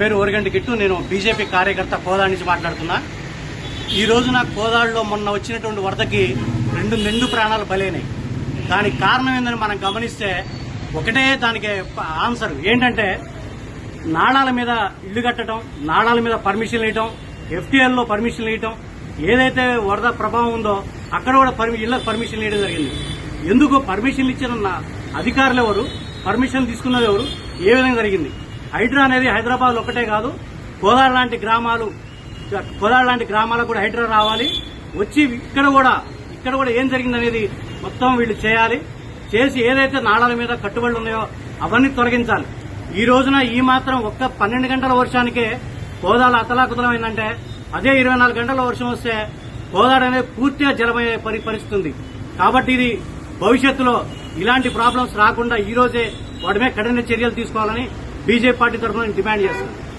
పేరు ఓరిగంటి గిట్టు నేను బీజేపీ కార్యకర్త కోదాడి నుంచి మాట్లాడుతున్నా. ఈ రోజున కోదాడులో మొన్న వచ్చినటువంటి వరదకి రెండు నిండు ప్రాణాలు బలైనాయి. దానికి కారణం ఏందని మనం గమనిస్తే ఒకటే దానికి ఆన్సర్ ఏంటంటే నాళాల మీద ఇల్లు కట్టడం నాళాల మీద పర్మిషన్ ఇవ్వటం ఎఫ్టీఎల్లో పర్మిషన్లు ఇవ్వటం ఏదైతే వరద ప్రభావం ఉందో అక్కడ కూడా పర్మి ఇళ్ళకు పర్మిషన్ ఇవ్వడం జరిగింది. ఎందుకు పర్మిషన్లు ఇచ్చిన అధికారులు ఎవరు? పర్మిషన్ తీసుకున్నది ఎవరు? ఏ విధంగా జరిగింది? హైడ్రా అనేది హైదరాబాద్ ఒకటే కాదు కోదాడు లాంటి గ్రామాలు కోదాడు లాంటి గ్రామాలకు కూడా హైడ్రా రావాలి. వచ్చి ఇక్కడ కూడా ఇక్కడ కూడా ఏం జరిగిందనేది మొత్తం వీళ్ళు చేయాలి. చేసి ఏదైతే నాళాల మీద కట్టుబడులు ఉన్నాయో అవన్నీ తొలగించాలి. ఈ రోజున ఈ మాత్రం ఒక్క పన్నెండు గంటల వర్షానికే కోదాడ అతలాకుతలం ఏంటంటే అదే ఇరవై నాలుగు గంటల వర్షం వస్తే కోదాడు అనేది పూర్తిగా జలమయ్యే పరి కాబట్టి ఇది భవిష్యత్తులో ఇలాంటి ప్రాబ్లమ్స్ రాకుండా ఈ రోజే వాటి మీద కఠిన చర్యలు తీసుకోవాలని బీజేపీ పార్టీ తరఫున డిమాండ్ చేస్తున్నాను